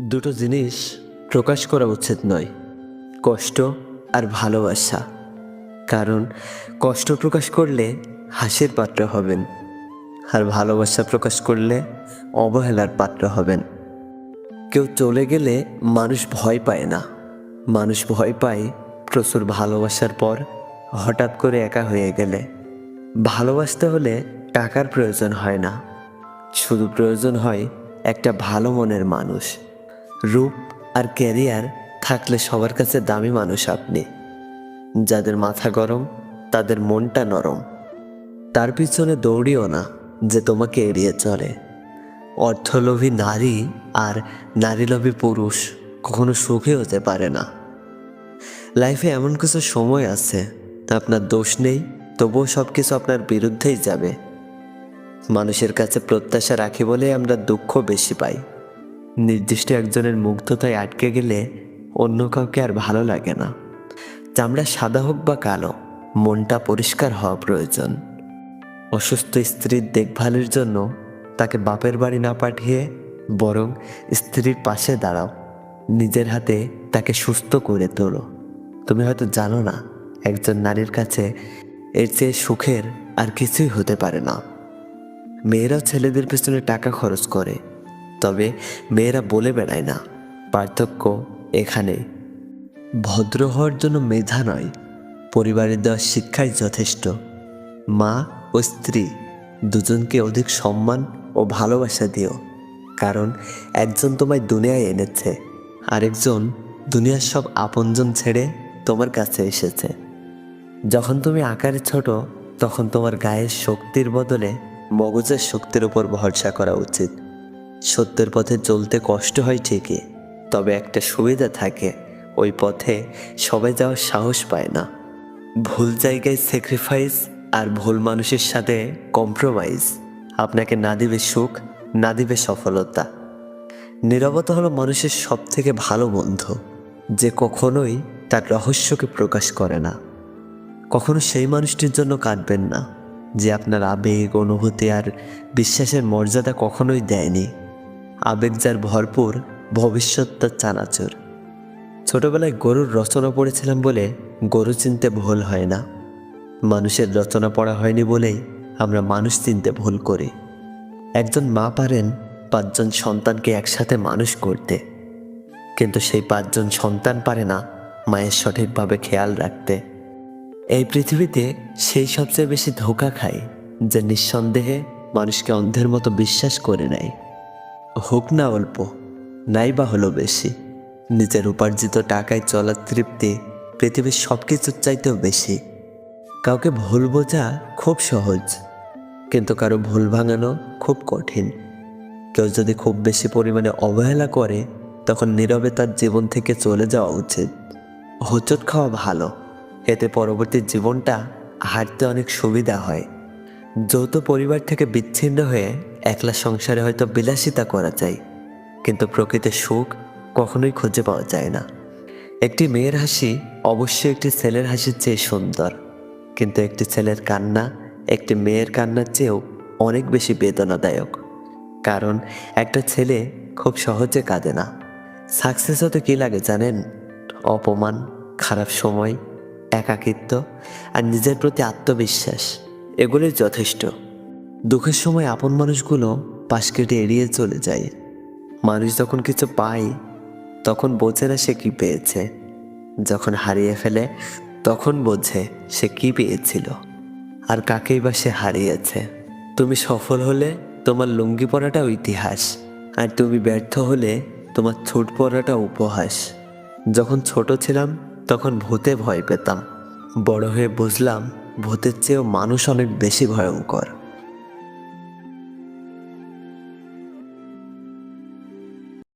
দুটো জিনিস প্রকাশ করা উচিত নয়, কষ্ট আর ভালোবাসা। কারণ কষ্ট প্রকাশ করলে হাসির পাত্র হবেন আর ভালোবাসা প্রকাশ করলে অবহেলার পাত্র হবেন। কেউ চলে গেলে মানুষ ভয় পায় না। মানুষ ভয় পায় প্রচুর ভালোবাসার পর হঠাৎ করে একা হয়ে গেলে। ভালোবাসতে হলে টাকার প্রয়োজন হয় না। শুধু প্রয়োজন হয় একটা ভালো মনের মানুষ। রূপ আর ক্যারিয়ার থাকলে সবার কাছে দামি মানুষ আপনি। যাদের মাথা গরম, তাদের মনটা নরম। তার পিছনে দৌড়িও না যে তোমাকে এড়িয়ে চলে। অর্থলোভী নারী আর নারীলোভী পুরুষ কখনো সুখী হতে পারে না। লাইফে এমন কিছু সময় আছে আপনার দোষ নেই, তবুও সব কিছু আপনার বিরুদ্ধেই যাবে। মানুষের কাছে প্রত্যাশা রাখি বলে আমরা দুঃখ বেশি পাই। নির্দিষ্ট একজনের মুগ্ধতায় আটকে গেলে অন্য কাউকে আর ভালো লাগে না। চামড়া সাদা হোক বা কালো, মনটা পরিষ্কার হওয়া প্রয়োজন। অসুস্থ স্ত্রীর দেখভালের জন্য তাকে বাপের বাড়ি না পাঠিয়ে বরং স্ত্রীর পাশে দাঁড়াও। নিজের হাতে তাকে সুস্থ করে তোলো। তুমি হয়তো জানো না, একজন নারীর কাছে এর চেয়ে সুখের আর কিছুই হতে পারে না। মেয়েরাও ছেলেদের পেছনে টাকা খরচ করে। তবে মেয়েরা বলে বেড়ায় না, পার্থক্য এখানে। ভদ্র হওয়ার জন্য মেধা নয়, পরিবারের দেওয়া শিক্ষাই যথেষ্ট। মা ও স্ত্রী দুজনকে অধিক সম্মান ও ভালোবাসা দিও, কারণ একজন তোমায় দুনিয়ায় এনেছে, আরেকজন দুনিয়ার সব আপনজন ছেড়ে তোমার কাছে এসেছে। যখন তুমি আকারে ছোট, তখন তোমার গায়ের শক্তির বদলে মগজের শক্তির উপর ভরসা করা উচিত। সত্যের পথে চলতে কষ্ট হয় ঠিকই, তবে একটা সুবিধা থাকে, ওই পথে সবাই যাওয়ার সাহস পায় না। ভুল জায়গায় স্যাক্রিফাইস আর ভুল মানুষের সাথে কম্প্রোমাইজ আপনাকে না দিবে সুখ, না দিবে সফলতা। নিরবতা হলো মানুষের সব থেকে ভালো বন্ধু, যে কখনোই তার রহস্যকে প্রকাশ করে না। কখনো সেই মানুষটির জন্য কাঁদবেন না, যে আপনার আবেগ, অনুভূতি আর বিশ্বাসের মর্যাদা কখনোই দেয়নি। আবেগ যার ভরপুর, ভবিষ্যৎ তার চানাচুর। ছোটবেলায় গরুর রচনা পড়েছিলাম বলে গরু চিনতে ভুল হয় না। মানুষের রচনা পড়া হয়নি বলেই আমরা মানুষ চিনতে ভুল করি। একজন মা পারেন পাঁচজন সন্তানকে একসাথে মানুষ করতে। কিন্তু সেই পাঁচজন সন্তান পারে না মায়ের সঠিকভাবে খেয়াল রাখতে। এই পৃথিবীতে সেই সবচেয়ে বেশি ধোকা খায় যে নিঃসন্দেহে মানুষকে অন্ধের মতো বিশ্বাস করে নেয়। হোক না অল্প, নাই বা হলো বেশি। নিজের উপার্জিত টাকায় চলার তৃপ্তি পৃথিবীর সব কিছুর চাইতেও বেশি। কাউকে ভুল বোঝা খুব সহজ, কিন্তু কারও ভুল ভাঙানো খুব কঠিন। কেউ যদি খুব বেশি পরিমাণে অবহেলা করে, তখন নীরবে তার জীবন থেকে চলে যাওয়া উচিত। হোঁচট খাওয়া ভালো, এতে পরবর্তী জীবনটা হাঁটতে অনেক সুবিধা হয়। যৌথ পরিবার থেকে বিচ্ছিন্ন হয়ে একলা সংসারে হয়তো বিলাসিতা করা যায় কিন্তু প্রকৃতির সুখ কখনোই খুঁজে পাওয়া যায় না। একটি মেয়ের হাসি অবশ্যই একটি ছেলের হাসির চেয়ে সুন্দর, কিন্তু একটি ছেলের কান্না একটি মেয়ের কান্নার চেয়েও অনেক বেশি বেদনাদায়ক। কারণ একটা ছেলে খুব সহজে কাঁদে না। সাকসেস হতে কী লাগে জানেন? অপমান, খারাপ সময়, একাকিত্ব আর নিজের প্রতি আত্মবিশ্বাস, এগুলোই যথেষ্ট। দুঃখের সময় আপন মানুষগুলো পাশ কেটে এড়িয়ে চলে যায়। মানুষ যখন কিছু পায়, তখন বোঝে না সে কী পেয়েছে। যখন হারিয়ে ফেলে, তখন বোঝে সে কি পেয়েছিল। আর কাকেই বা সে হারিয়েছে? তুমি সফল হলে তোমার লুঙ্গি পরাটা ইতিহাস, আর তুমি ব্যর্থ হলে তোমার ছুট পরাটা উপহাস। যখন ছোট ছিলাম, তখন ভূতে ভয় পেতাম। বড় হয়ে বুঝলাম, ভূতের চেয়েও মানুষ অনেক বেশি ভয়ঙ্কর।